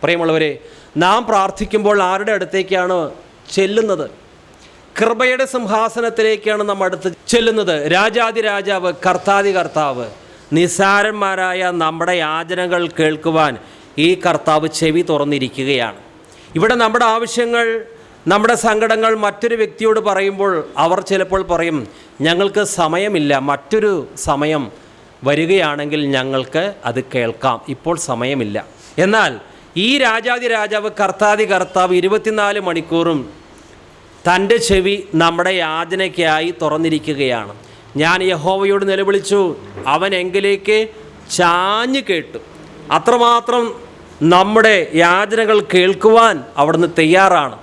പ്രിയമുള്ളവരെ നാം പ്രാർത്ഥിക്കുമ്പോൾ ആരുടെ അടുത്തേക്കാണ് ചെല്ലുന്നത്? കൃപയുടെ സിംഹാസനത്തിലേക്കാണ് നാം അടുത്ത് ചെല്ലുന്നത്. രാജാതി രാജാവ് കർത്താതി കർത്താവ് നിസാരന്മാരായ നമ്മുടെ യാചനകൾ കേൾക്കുവാൻ ഈ കർത്താവ് ചെവി തുറന്നിരിക്കുകയാണ്. ഇവിടെ നമ്മുടെ ആവശ്യങ്ങൾ നമ്മുടെ സങ്കടങ്ങൾ മറ്റൊരു വ്യക്തിയോട് പറയുമ്പോൾ അവർ ചിലപ്പോൾ പറയും ഞങ്ങൾക്ക് സമയമില്ല മറ്റൊരു സമയം വരികയാണെങ്കിൽ ഞങ്ങൾക്ക് അത് കേൾക്കാം. ഇപ്പോൾ സമയമില്ല. എന്നാൽ ഈ രാജാതി രാജാവ് കർത്താതി കർത്താവ് ഇരുപത്തിനാല് മണിക്കൂറും തന്റെ ചെവി നമ്മുടെ യാചനയ്ക്കായി തുറന്നിരിക്കുകയാണ്. ഞാൻ യഹോവയോട് നിലവിളിച്ചു. അവൻ എങ്കിലേക്ക് ചാഞ്ഞു കേട്ടു. അത്രമാത്രം നമ്മുടെ യാചനകൾ കേൾക്കുവാൻ അവിടുന്ന് തയ്യാറാണ്.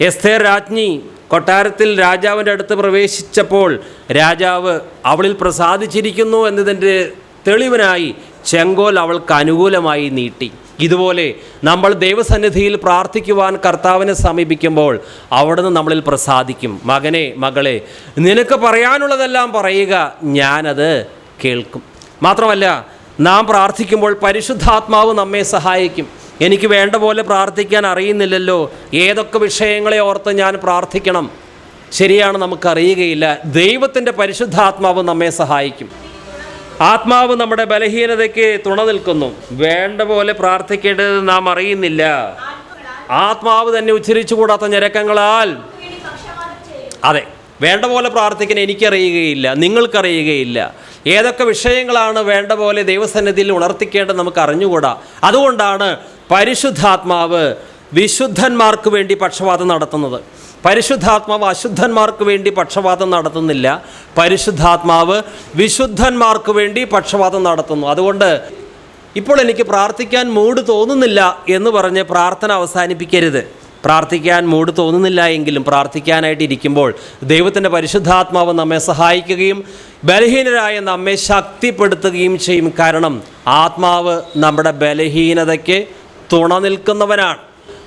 എസ്തേർ രാജ്ഞി കൊട്ടാരത്തിൽ രാജാവിന്റെ അടുത്ത് പ്രവേശിച്ചപ്പോൾ രാജാവ് അവളിൽ പ്രസാദിച്ചിരിക്കുന്നു എന്നതിന്റെ തെളിവിനായി ചെങ്കോൽ അവൾക്ക് അനുകൂലമായി നീട്ടി. ഇതുപോലെ നമ്മൾ ദൈവസന്നിധിയിൽ പ്രാർത്ഥിക്കുവാൻ കർത്താവിനെ സമീപിക്കുമ്പോൾ അവിടുന്ന് നമ്മളിൽ പ്രസാദിക്കും. മകനെ മകളെ നിനക്ക് പറയാനുള്ളതെല്ലാം പറയുക ഞാനത് കേൾക്കും. മാത്രമല്ല നാം പ്രാർത്ഥിക്കുമ്പോൾ പരിശുദ്ധാത്മാവ് നമ്മെ സഹായിക്കും. എനിക്ക് വേണ്ട പോലെ പ്രാർത്ഥിക്കാൻ അറിയുന്നില്ലല്ലോ. ഏതൊക്കെ വിഷയങ്ങളെ ഓർത്ത് ഞാൻ പ്രാർത്ഥിക്കണം? ശരിയാണ് നമുക്കറിയുകയില്ല ദൈവത്തിന്റെ പരിശുദ്ധാത്മാവ് നമ്മെ സഹായിക്കും. ആത്മാവ് നമ്മുടെ ബലഹീനതയ്ക്ക് തുണ നിൽക്കുന്നു. വേണ്ട പോലെ പ്രാർത്ഥിക്കേണ്ടത് നാം അറിയുന്നില്ല. ആത്മാവ് തന്നെ ഉച്ചരിച്ചുകൂടാത്ത ഞരക്കങ്ങളാൽ. അതെ വേണ്ട പോലെ പ്രാർത്ഥിക്കാൻ എനിക്കറിയുകയില്ല നിങ്ങൾക്കറിയുകയില്ല. ഏതൊക്കെ വിഷയങ്ങളാണ് വേണ്ട പോലെ ദൈവസന്നിധിയിൽ ഉണർത്തിക്കേണ്ടത് നമുക്ക് അറിഞ്ഞുകൂടാ. അതുകൊണ്ടാണ് പരിശുദ്ധാത്മാവ് വിശുദ്ധന്മാർക്ക് വേണ്ടി പക്ഷപാതം നടത്തുന്നത്. പരിശുദ്ധാത്മാവ് അശുദ്ധന്മാർക്ക് വേണ്ടി പക്ഷപാതം നടത്തുന്നില്ല. പരിശുദ്ധാത്മാവ് വിശുദ്ധന്മാർക്ക് വേണ്ടി പക്ഷപാതം നടത്തുന്നു. അതുകൊണ്ട് ഇപ്പോൾ എനിക്ക് പ്രാർത്ഥിക്കാൻ മൂഡ് തോന്നുന്നില്ല എന്ന് പറഞ്ഞ് പ്രാർത്ഥന അവസാനിപ്പിക്കരുത്. പ്രാർത്ഥിക്കാൻ മൂഡ് തോന്നുന്നില്ല എങ്കിലും പ്രാർത്ഥിക്കാനായിട്ട് ഇരിക്കുമ്പോൾ ദൈവത്തിന്റെ പരിശുദ്ധാത്മാവ് നമ്മെ സഹായിക്കുകയും ബലഹീനരായ നമ്മെ ശക്തിപ്പെടുത്തുകയും ചെയ്യും. കാരണം ആത്മാവ് നമ്മുടെ ബലഹീനതയ്ക്ക് തുണ നിൽക്കുന്നവനാണ്.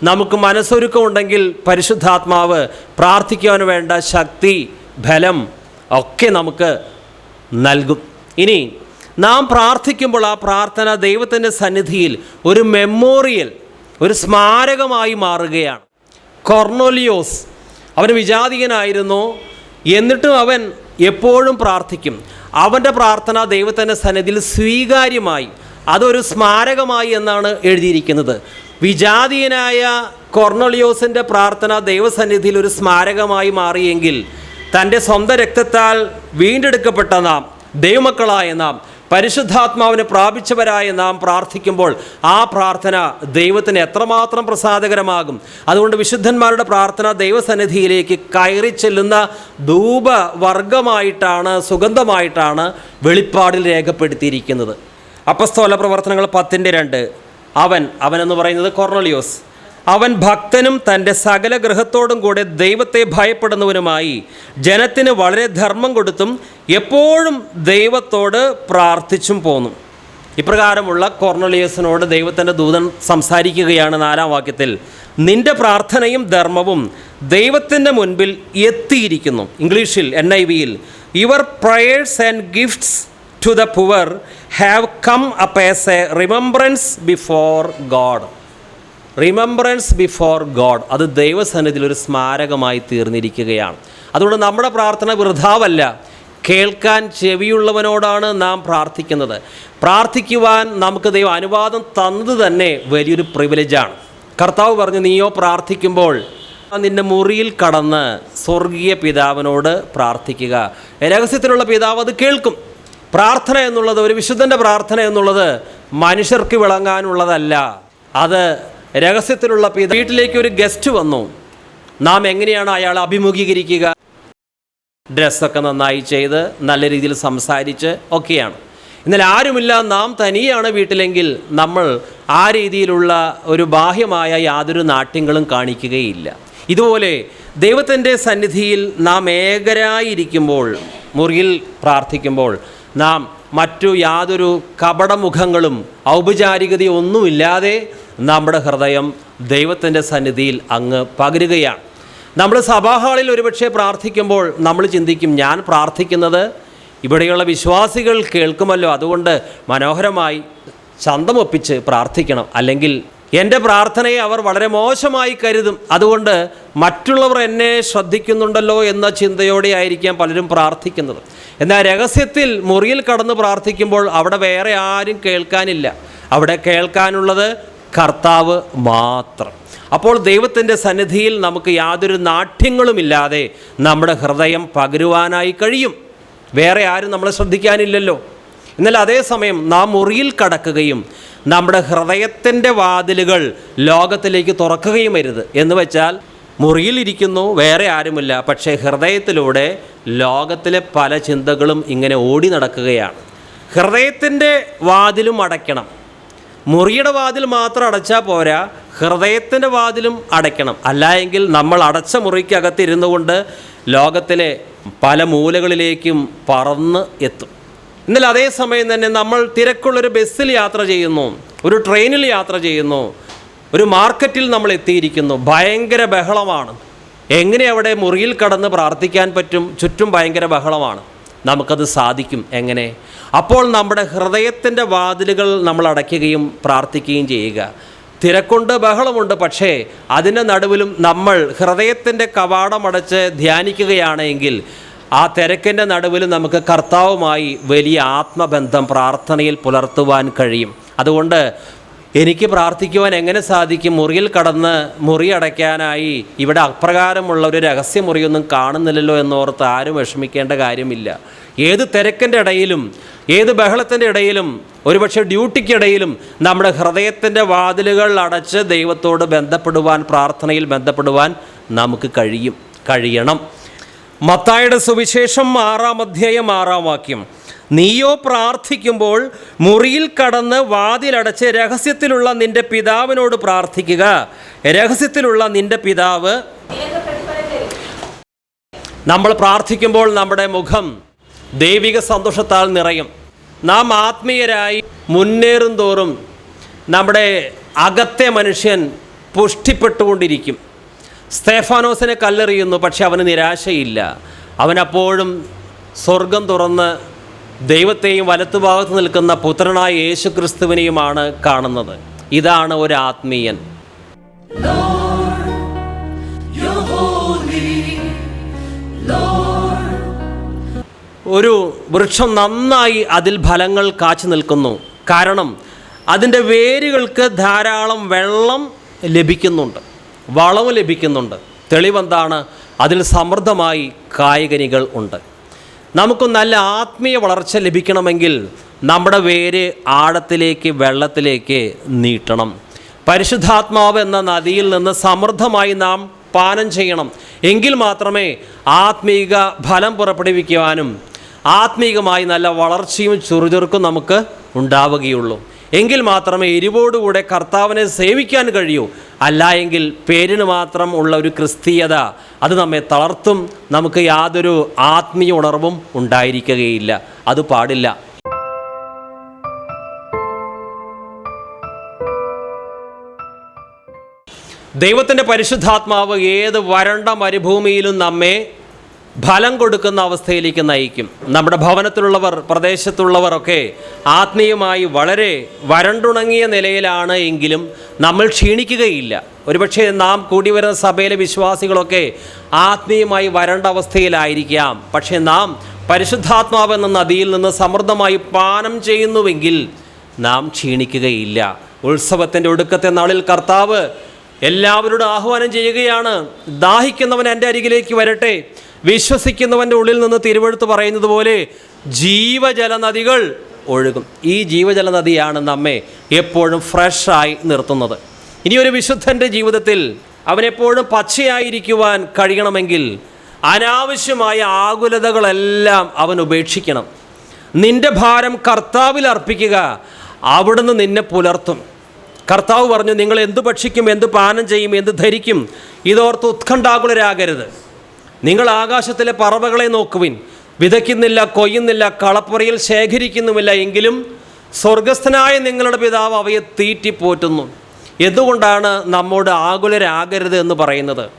നമുക്ക് മനസ്സൊരുക്കമുണ്ടെങ്കിൽ പരിശുദ്ധാത്മാവ് പ്രാർത്ഥിക്കുവാൻ വേണ്ട ശക്തി ബലം ഒക്കെ നമുക്ക് നൽകും. ഇനി നാം പ്രാർത്ഥിക്കുമ്പോൾ ആ പ്രാർത്ഥന ദൈവത്തിന്റെ സന്നിധിയിൽ ഒരു മെമ്മോറിയൽ ഒരു സ്മാരകമായി മാറുകയാണ്. കൊർണോലിയോസ് അവൻ വിജാതികനായിരുന്നു എന്നിട്ടും അവൻ എപ്പോഴും പ്രാർത്ഥിക്കും. അവന്റെ പ്രാർത്ഥന ദൈവത്തിന്റെ സന്നിധിയിൽ സ്വീകാര്യമായി അതൊരു സ്മാരകമായി എന്നാണ് എഴുതിയിരിക്കുന്നത്. വിജാതീയനായ കൊർണോളിയോസിന്റെ പ്രാർത്ഥന ദൈവസന്നിധിയിൽ ഒരു സ്മാരകമായി മാറിയെങ്കിൽ തന്റെ സ്വന്തം രക്തത്താൽ വീണ്ടെടുക്കപ്പെട്ട നാം ദൈവമക്കളായ നാം പരിശുദ്ധാത്മാവിനെ പ്രാപിച്ചവരായ നാം പ്രാർത്ഥിക്കുമ്പോൾ ആ പ്രാർത്ഥന ദൈവത്തിന് എത്രമാത്രം പ്രസാദകരമാകും. അതുകൊണ്ട് വിശുദ്ധന്മാരുടെ പ്രാർത്ഥന ദൈവസന്നിധിയിലേക്ക് കയറി ചെല്ലുന്ന ധൂപവർഗമായിട്ടാണ് സുഗന്ധമായിട്ടാണ് വെളിപ്പാടിൽ രേഖപ്പെടുത്തിയിരിക്കുന്നത്. അപ്പസ്തോല പ്രവർത്തനങ്ങൾ പത്തിന്റെ രണ്ട്. അവൻ അവൻ എന്ന് പറയുന്നത് കൊർണലിയോസ് അവൻ ഭക്തനും തന്റെ സകല ഗൃഹത്തോടും കൂടെ ദൈവത്തെ ഭയപ്പെടുന്നവനുമായി ജനത്തിന് വളരെ ധർമ്മം കൊടുത്തും എപ്പോഴും ദൈവത്തോട് പ്രാർത്ഥിച്ചും പോന്നു. ഇപ്രകാരമുള്ള കൊർണലിയസിനോട് ദൈവത്തിന്റെ ദൂതൻ സംസാരിക്കുകയാണ് നാലാം വാക്യത്തിൽ. നിന്റെ പ്രാർത്ഥനയും ധർമ്മവും ദൈവത്തിന്റെ മുൻപിൽ എത്തിയിരിക്കുന്നു. ഇംഗ്ലീഷിൽ എൻ ഐ വിയിൽ your prayers and gifts to the poor have come up as a remembrance before God remembrance before God അത് ദൈവസന്നിധിയിൽ ഒരു സ്മാരകമായി തീർന്നിരിക്കുകയാണ്. അതുകൊണ്ട് നമ്മുടെ പ്രാർത്ഥന വൃഥാവല്ല. കേൾക്കാൻ ചെവിയുള്ളവനോടാണ് നാം പ്രാർത്ഥിക്കുന്നത്. പ്രാർത്ഥിക്കുവാൻ നമുക്ക് ദൈവം അനുവാദം തന്നത് തന്നെ വലിയൊരു പ്രിവിലേജാണ് കർത്താവ് പറഞ്ഞു നീയോ പ്രാർത്ഥിക്കുമ്പോൾ നിന്റെ മുറിയിൽ കടന്ന് സ്വർഗീയ പിതാവിനോട് പ്രാർത്ഥിക്കുക. രഹസ്യത്തിലുള്ള പിതാവ് അത് കേൾക്കും. പ്രാർത്ഥന എന്നുള്ളത് ഒരു വിശുദ്ധന്റെ പ്രാർത്ഥന എന്നുള്ളത് മനുഷ്യർക്ക് വിളങ്ങാനുള്ളതല്ല. അത് രഹസ്യത്തിലുള്ള പിത വീട്ടിലേക്ക് ഒരു ഗസ്റ്റ് വന്നു. നാം എങ്ങനെയാണ് അയാളെ അഭിമുഖീകരിക്കുക? ഡ്രസ്സൊക്കെ നന്നായി ചെയ്ത് നല്ല രീതിയിൽ സംസാരിച്ച് ഒക്കെയാണ്. എന്നാൽ ആരുമില്ല നാം തനിയാണ് വീട്ടിലെങ്കിൽ നമ്മൾ ആ രീതിയിലുള്ള ഒരു ബാഹ്യമായ യാതൊരു നാട്യങ്ങളും കാണിക്കുകയില്ല. ഇതുപോലെ ദൈവത്തിന്റെ സന്നിധിയിൽ നാം ഏകരായിരിക്കുമ്പോൾ മുറിയിൽ പ്രാർത്ഥിക്കുമ്പോൾ നാം മറ്റു യാതൊരു കപടമുഖങ്ങളും ഔപചാരികതയൊന്നുമില്ലാതെ നമ്മുടെ ഹൃദയം ദൈവത്തിന്റെ സന്നിധിയിൽ അങ്ങ് പകരുകയാണ്. നമ്മൾ സഭാഹാളിൽ ഒരുപക്ഷെ പ്രാർത്ഥിക്കുമ്പോൾ നമ്മൾ ചിന്തിക്കും ഞാൻ പ്രാർത്ഥിക്കുന്നത് ഇവിടെയുള്ള വിശ്വാസികൾ കേൾക്കുമല്ലോ അതുകൊണ്ട് മനോഹരമായി ചന്തമൊപ്പിച്ച് പ്രാർത്ഥിക്കണം. അല്ലെങ്കിൽ എന്റെ പ്രാർത്ഥനയെ അവർ വളരെ മോശമായി കരുതും. അതുകൊണ്ട് മറ്റുള്ളവർ എന്നെ ശ്രദ്ധിക്കുന്നുണ്ടല്ലോ എന്ന ചിന്തയോടെ ആയിരിക്കാം പലരും പ്രാർത്ഥിക്കുന്നത്. എന്നാൽ രഹസ്യത്തിൽ മുറിയിൽ കടന്ന് പ്രാർത്ഥിക്കുമ്പോൾ അവിടെ വേറെ ആരും കേൾക്കാനില്ല. അവിടെ കേൾക്കാനുള്ളത് കർത്താവ് മാത്രം. അപ്പോൾ ദൈവത്തിന്റെ സന്നിധിയിൽ നമുക്ക് യാതൊരു നാട്യങ്ങളുമില്ലാതെ നമ്മുടെ ഹൃദയം പകരുവാനായി കഴിയും. വേറെ ആരും നമ്മളെ ശ്രദ്ധിക്കാനില്ലല്ലോ. എന്നാൽ അതേസമയം നാം മുറിയിൽ കടക്കുകയും നമ്മുടെ ഹൃദയത്തിന്റെ വാതിലുകൾ ലോകത്തിലേക്ക് തുറക്കുകയും അരുത്. എന്ന് വെച്ചാൽ മുറിയിലിരിക്കുന്നു വേറെ ആരുമില്ല. പക്ഷേ ഹൃദയത്തിലൂടെ ലോകത്തിലെ പല ചിന്തകളും ഇങ്ങനെ ഓടി നടക്കുകയാണ്. ഹൃദയത്തിന്റെ വാതിലും അടയ്ക്കണം. മുറിയുടെ വാതിൽ മാത്രം അടച്ചാൽ പോരാ ഹൃദയത്തിന്റെ വാതിലും അടയ്ക്കണം. അല്ലായെങ്കിൽ നമ്മൾ അടച്ച മുറിക്കകത്തിരുന്നു കൊണ്ട് ലോകത്തിലെ പല മൂലകളിലേക്കും പറന്ന് എത്തും. എന്നാൽ അതേസമയം തന്നെ നമ്മൾ തിരക്കുള്ളൊരു ബസ്സിൽ യാത്ര ചെയ്യുന്നു ഒരു ട്രെയിനിൽ യാത്ര ചെയ്യുന്നു ഒരു മാർക്കറ്റിൽ നമ്മൾ എത്തിയിരിക്കുന്നു. ഭയങ്കര ബഹളമാണ്. എങ്ങനെ അവിടെ മുറിയിൽ കടന്ന് പ്രാർത്ഥിക്കാൻ പറ്റും? ചുറ്റും ഭയങ്കര ബഹളമാണ്. നമുക്കത് സാധിക്കും. എങ്ങനെ? അപ്പോൾ നമ്മുടെ ഹൃദയത്തിന്റെ വാതിലുകൾ നമ്മൾ അടയ്ക്കുകയും പ്രാർത്ഥിക്കുകയും ചെയ്യുക. തിരക്കുണ്ട് ബഹളമുണ്ട് പക്ഷേ അതിന്റെ നടുവിലും നമ്മൾ ഹൃദയത്തിന്റെ കവാടമടച്ച് ധ്യാനിക്കുകയാണെങ്കിൽ ആ തിരക്കിന്റെ നടുവിൽ നമുക്ക് കർത്താവുമായി വലിയ ആത്മബന്ധം പ്രാർത്ഥനയിൽ പുലർത്തുവാൻ കഴിയും. അതുകൊണ്ട് എനിക്ക് പ്രാർത്ഥിക്കുവാൻ എങ്ങനെ സാധിക്കും? മുറിയിൽ കടന്ന് മുറി അടയ്ക്കാനായി ഇവിടെ അപ്രകാരമുള്ള ഒരു രഹസ്യമുറിയൊന്നും കാണുന്നില്ലല്ലോ എന്നോർത്ത് ആരും വിഷമിക്കേണ്ട കാര്യമില്ല. ഏത് തിരക്കിന്റെ ഇടയിലും ഏത് ബഹളത്തിന്റെ ഇടയിലും ഒരുപക്ഷെ ഡ്യൂട്ടിക്കിടയിലും നമ്മുടെ ഹൃദയത്തിന്റെ വാതിലുകൾ അടച്ച് ദൈവത്തോട് ബന്ധപ്പെടുവാൻ പ്രാർത്ഥനയിൽ ബന്ധപ്പെടുവാൻ നമുക്ക് കഴിയും കഴിയണം. മത്തായുടെ സുവിശേഷം ആറാം അധ്യായം ആറാം വാക്യം. നീയോ പ്രാർത്ഥിക്കുമ്പോൾ മുറിയിൽ കടന്ന് വാതിലടച്ച് രഹസ്യത്തിലുള്ള നിന്റെ പിതാവിനോട് പ്രാർത്ഥിക്കുക. രഹസ്യത്തിലുള്ള നിന്റെ പിതാവ് നമ്മൾ പ്രാർത്ഥിക്കുമ്പോൾ നമ്മുടെ മുഖം ദൈവിക സന്തോഷത്താൽ നിറയും. നാം ആത്മീയരായി മുന്നേറും തോറും നമ്മുടെ അകത്തെ മനുഷ്യൻ പുഷ്ടിപ്പെട്ടുകൊണ്ടിരിക്കും. സ്തേഫാനോസിനെ കല്ലെറിയുന്നു പക്ഷെ അവന് നിരാശയില്ല. അവനപ്പോഴും സ്വർഗം തുറന്ന് ദൈവത്തെയും വലത്തുഭാഗത്ത് നിൽക്കുന്ന പുത്രനായ യേശു ക്രിസ്തുവിനെയുമാണ് കാണുന്നത്. ഇതാണ് ഒരു ആത്മീയൻ. ഒരു വൃക്ഷം നന്നായി അതിൽ ഫലങ്ങൾ കാച്ചു നിൽക്കുന്നു. കാരണം അതിന്റെ വേരുകൾക്ക് ധാരാളം വെള്ളം ലഭിക്കുന്നുണ്ട്. വളവ് ലഭിക്കുന്നുണ്ട്. തെളിവെന്താണ്? അതിൽ സമൃദ്ധമായി കായികനികൾ ഉണ്ട്. നമുക്ക് നല്ല ആത്മീയ വളർച്ച ലഭിക്കണമെങ്കിൽ നമ്മുടെ വേര് ആഴത്തിലേക്ക് വെള്ളത്തിലേക്ക് നീട്ടണം. പരിശുദ്ധാത്മാവ് എന്ന നദിയിൽ നിന്ന് സമൃദ്ധമായി നാം പാനം ചെയ്യണം. എങ്കിൽ മാത്രമേ ആത്മീക ഫലം പുറപ്പെടുവിക്കുവാനും ആത്മീകമായി നല്ല വളർച്ചയും ചുറുചുറുക്കും നമുക്ക് ഉണ്ടാവുകയുള്ളൂ. എങ്കിൽ മാത്രമേ എരിവോടുകൂടെ കർത്താവിനെ സേവിക്കാൻ കഴിയൂ. അല്ല എങ്കിൽ പേരിന് മാത്രം ഉള്ള ഒരു ക്രിസ്തീയത അത് നമ്മെ തളർത്തും. നമുക്ക് യാതൊരു ആത്മീയ ഉണർവും ഉണ്ടായിരിക്കുകയില്ല. അത് പാടില്ല. ദൈവത്തിന്റെ പരിശുദ്ധാത്മാവ് ഏത് വരണ്ട മരുഭൂമിയിലും നമ്മെ ഫലം കൊടുക്കുന്ന അവസ്ഥയിലേക്ക് നയിക്കും. നമ്മുടെ ഭവനത്തിലുള്ളവർ പ്രദേശത്തുള്ളവരൊക്കെ ആത്മീയമായി വളരെ വരണ്ടുണങ്ങിയ നിലയിലാണ് എങ്കിലും നമ്മൾ ക്ഷീണിക്കുകയില്ല. ഒരുപക്ഷെ നാം കൂടി വരുന്ന സഭയിലെ വിശ്വാസികളൊക്കെ ആത്മീയമായി വരണ്ട അവസ്ഥയിലായിരിക്കാം. പക്ഷേ നാം പരിശുദ്ധാത്മാവ് എന്ന നദിയിൽ നിന്ന് സമൃദ്ധമായി പാനം ചെയ്യുന്നുവെങ്കിൽ നാം ക്ഷീണിക്കുകയില്ല. ഉത്സവത്തിന്റെ ഒടുക്കത്തെ നാളിൽ കർത്താവ് എല്ലാവരോടും ആഹ്വാനം ചെയ്യുകയാണ്. ദാഹിക്കുന്നവൻ എന്റെ അരികിലേക്ക് വരട്ടെ. വിശ്വസിക്കുന്നവന്റെ ഉള്ളിൽ നിന്ന് തിരുവെടുത്ത് പറയുന്നത് പോലെ ജീവജല നദികൾ ഒഴുകും. ഈ ജീവജല നദിയാണ് നമ്മെ എപ്പോഴും ഫ്രഷായി നിർത്തുന്നത്. ഇനി ഒരു വിശുദ്ധന്റെ ജീവിതത്തിൽ അവനെപ്പോഴും പച്ചയായിരിക്കുവാൻ കഴിയണമെങ്കിൽ അനാവശ്യമായ ആകുലതകളെല്ലാം അവൻ ഉപേക്ഷിക്കണം. നിന്റെ ഭാരം കർത്താവിൽ അർപ്പിക്കുക അവിടുന്ന് നിന്നെ പുലർത്തും. കർത്താവ് പറഞ്ഞു നിങ്ങൾ എന്ത് ഭക്ഷിക്കും എന്ത് പാനം ചെയ്യും എന്ത് ധരിക്കും ഇതോർത്ത് ഉത്കണ്ഠാകുലരാകരുത്. നിങ്ങൾ ആകാശത്തിലെ പറവകളെ നോക്കുവിൻ. വിതയ്ക്കുന്നില്ല കൊയ്യുന്നില്ല കളപ്പുറയിൽ ശേഖരിക്കുന്നുമില്ല എങ്കിലും സ്വർഗസ്ഥനായ നിങ്ങളുടെ പിതാവ് അവയെ തീറ്റിപ്പോറ്റുന്നു. എന്തുകൊണ്ടാണ് നമ്മോട് ആകുലരാകരുത് എന്ന് പറയുന്നത്?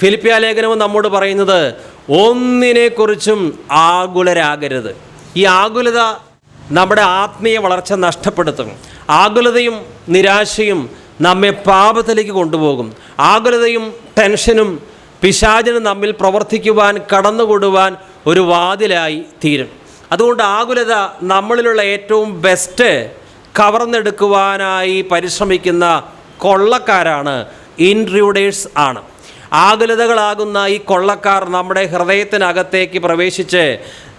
ഫിലിപ്പിയ ലേഖനവും നമ്മോട് പറയുന്നത് ഒന്നിനെക്കുറിച്ചും ആകുലരാകരുത്. ഈ ആകുലത നമ്മുടെ ആത്മീയ വളർച്ച നഷ്ടപ്പെടുത്തും. ആകുലതയും നിരാശയും നമ്മെ പാപത്തിലേക്ക് കൊണ്ടുപോകും. ആകുലതയും ടെൻഷനും പിശാചിനും നമ്മിൽ പ്രവർത്തിക്കുവാൻ കടന്നുകൊടുവാൻ ഒരു വാതിലായി തീരും. അതുകൊണ്ട് ആകുലത നമ്മളിലുള്ള ഏറ്റവും ബെസ്റ്റ് കവർന്നെടുക്കുവാനായി പരിശ്രമിക്കുന്ന കൊള്ളക്കാരാണ് ഇൻട്രൂഡേഴ്സ് ആണ്. ആകുലതകളാകുന്ന ഈ കൊള്ളക്കാർ നമ്മുടെ ഹൃദയത്തിനകത്തേക്ക് പ്രവേശിച്ച്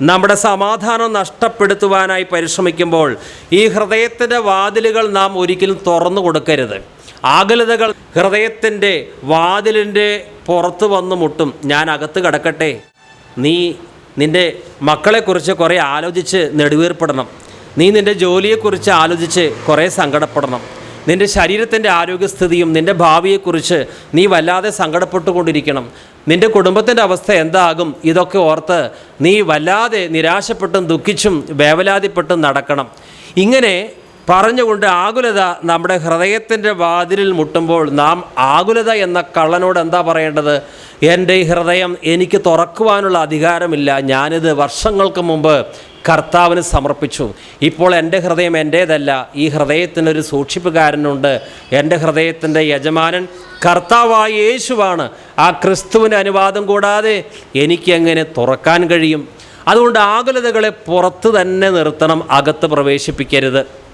നമ്മുടെ സമാധാനം നഷ്ടപ്പെടുത്തുവാനായി പരിശ്രമിക്കുമ്പോൾ ഈ ഹൃദയത്തിന്റെ വാതിലുകൾ നാം ഒരിക്കലും തുറന്നു കൊടുക്കരുത്. ആകുലതകൾ ഹൃദയത്തിന്റെ വാതിലിന്റെ പുറത്ത് വന്ന് മുട്ടും. ഞാൻ അകത്ത് കിടക്കട്ടെ. നീ നിന്റെ മക്കളെക്കുറിച്ച് കുറേ ആലോചിച്ച് നെടുവീർപ്പെടണം. നീ നിന്റെ ജോലിയെക്കുറിച്ച് ആലോചിച്ച് കുറേ സങ്കടപ്പെടണം. നിന്റെ ശരീരത്തിന്റെ ആരോഗ്യസ്ഥിതിയും നിന്റെ ഭാവിയെക്കുറിച്ച് നീ വല്ലാതെ സങ്കടപ്പെട്ടുകൊണ്ടിരിക്കണം. നിന്റെ കുടുംബത്തിന്റെ അവസ്ഥ എന്താകും ഇതൊക്കെ ഓർത്ത് നീ വല്ലാതെ നിരാശപ്പെട്ടും ദുഃഖിച്ചും വേവലാതിപ്പെട്ടും നടക്കണം. ഇങ്ങനെ പറഞ്ഞുകൊണ്ട് ആകുലത നമ്മുടെ ഹൃദയത്തിന്റെ വാതിലിൽ മുട്ടുമ്പോൾ നാം ആകുലത എന്ന കള്ളനോട് എന്താ പറയേണ്ടത്? എന്റെ ഈ ഹൃദയം എനിക്ക് തുറക്കുവാനുള്ള അധികാരമില്ല. ഞാനിത് വർഷങ്ങൾക്ക് മുമ്പ് കർത്താവിന് സമർപ്പിച്ചു. ഇപ്പോൾ എന്റെ ഹൃദയം എന്റേതല്ല. ഈ ഹൃദയത്തിനൊരു സൂക്ഷിപ്പുകാരനുണ്ട്. എന്റെ ഹൃദയത്തിന്റെ യജമാനൻ കർത്താവായ യേശുവാണ്. ആ ക്രിസ്തുവിന് അനുവാദം കൂടാതെ എനിക്കെങ്ങനെ തുറക്കാൻ കഴിയും? അതുകൊണ്ട് ആകുലതകളെ പുറത്ത് തന്നെ നിർത്തണം അകത്ത് പ്രവേശിപ്പിക്കരുത്.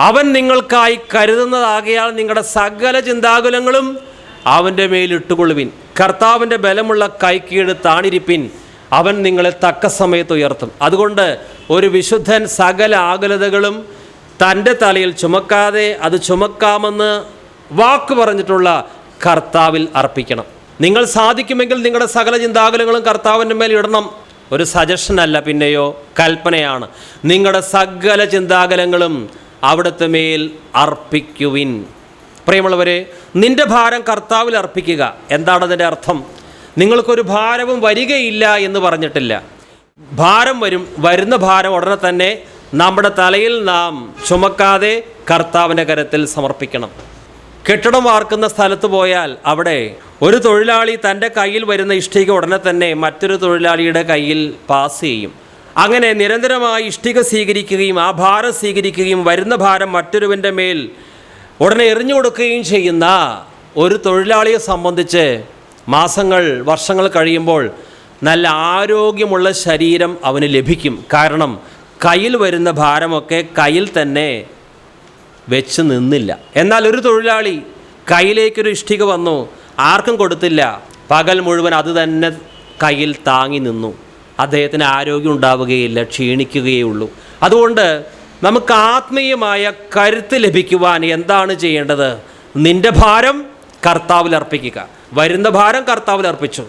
അവൻ നിങ്ങൾക്കായി കരുതുന്നതാകയാൽ നിങ്ങളുടെ സകല ചിന്താകുലങ്ങളും അവന്റെ മേലിട്ടുകൊള്ളുവിൻ കർത്താവിന്റെ ബലമുള്ള കൈക്കീട് താണിരിപ്പിൻ. അവൻ നിങ്ങളെ തക്ക സമയത്ത് ഉയർത്തും. അതുകൊണ്ട് ഒരു വിശുദ്ധൻ സകല ആകുലതകളും തന്റെ തലയിൽ ചുമക്കാതെ അത് ചുമക്കാമെന്ന് വാക്ക് പറഞ്ഞിട്ടുള്ള കർത്താവിൽ അർപ്പിക്കണം. നിങ്ങൾ സാധിക്കുമെങ്കിൽ നിങ്ങളുടെ സകല ചിന്താകുലങ്ങളും കർത്താവിന്റെ മേൽ ഇടണം. ഒരു സജഷൻ അല്ല പിന്നെയോ കൽപ്പനയാണ്. നിങ്ങളുടെ സകല ചിന്താകുലങ്ങളും അവിടുത്തെ മേൽ അർപ്പിക്കുവിൻ. പ്രിയമുള്ളവരെ നിന്റെ ഭാരം കർത്താവിൽ അർപ്പിക്കുക. എന്താണ് അതിന്റെ അർത്ഥം? നിങ്ങൾക്കൊരു ഭാരവും വരികയില്ല എന്ന് പറഞ്ഞിട്ടില്ല. ഭാരം വരും വരുന്ന ഭാരം ഉടനെ തന്നെ നമ്മുടെ തലയിൽ നാം ചുമക്കാതെ കർത്താവിന്റെ കരത്തിൽ സമർപ്പിക്കണം. കെട്ടിടം വാർക്കുന്ന സ്ഥലത്ത് പോയാൽ അവിടെ ഒരു തൊഴിലാളി തന്റെ കയ്യിൽ വരുന്ന ഇഷ്ടിക ഉടനെ തന്നെ മറ്റൊരു തൊഴിലാളിയുടെ കയ്യിൽ പാസ് ചെയ്യും. അങ്ങനെ നിരന്തരമായി ഇഷ്ടിക സ്വീകരിക്കുകയും ആ ഭാരം സ്വീകരിക്കുകയും വരുന്ന ഭാരം മറ്റൊരുവന്റെ മേൽ ഉടനെ എറിഞ്ഞു കൊടുക്കുകയും ചെയ്യുന്ന ഒരു തൊഴിലാളിയെ സംബന്ധിച്ച് മാസങ്ങൾ വർഷങ്ങൾ കഴിയുമ്പോൾ നല്ല ആരോഗ്യമുള്ള ശരീരം അവന് ലഭിക്കും. കാരണം കയ്യിൽ വരുന്ന ഭാരമൊക്കെ കയ്യിൽ തന്നെ വെച്ച് നിന്നില്ല. എന്നാൽ ഒരു തൊഴിലാളി കയ്യിലേക്കൊരു ഇഷ്ടിക വന്നു ആർക്കും കൊടുത്തില്ല. പകൽ മുഴുവൻ അത് തന്നെ കയ്യിൽ താങ്ങി നിന്നു. അദ്ദേഹത്തിന് ആരോഗ്യം ഉണ്ടാവുകയില്ല ക്ഷീണിക്കുകയേ ഉള്ളൂ അതുകൊണ്ട് നമുക്ക് ആത്മീയമായ കരുത്ത് ലഭിക്കുവാൻ എന്താണ് ചെയ്യേണ്ടത്? നിന്റെ ഭാരം കർത്താവിൽ അർപ്പിക്കുക. വരുന്ന ഭാരം കർത്താവിൽ അർപ്പിച്ചു.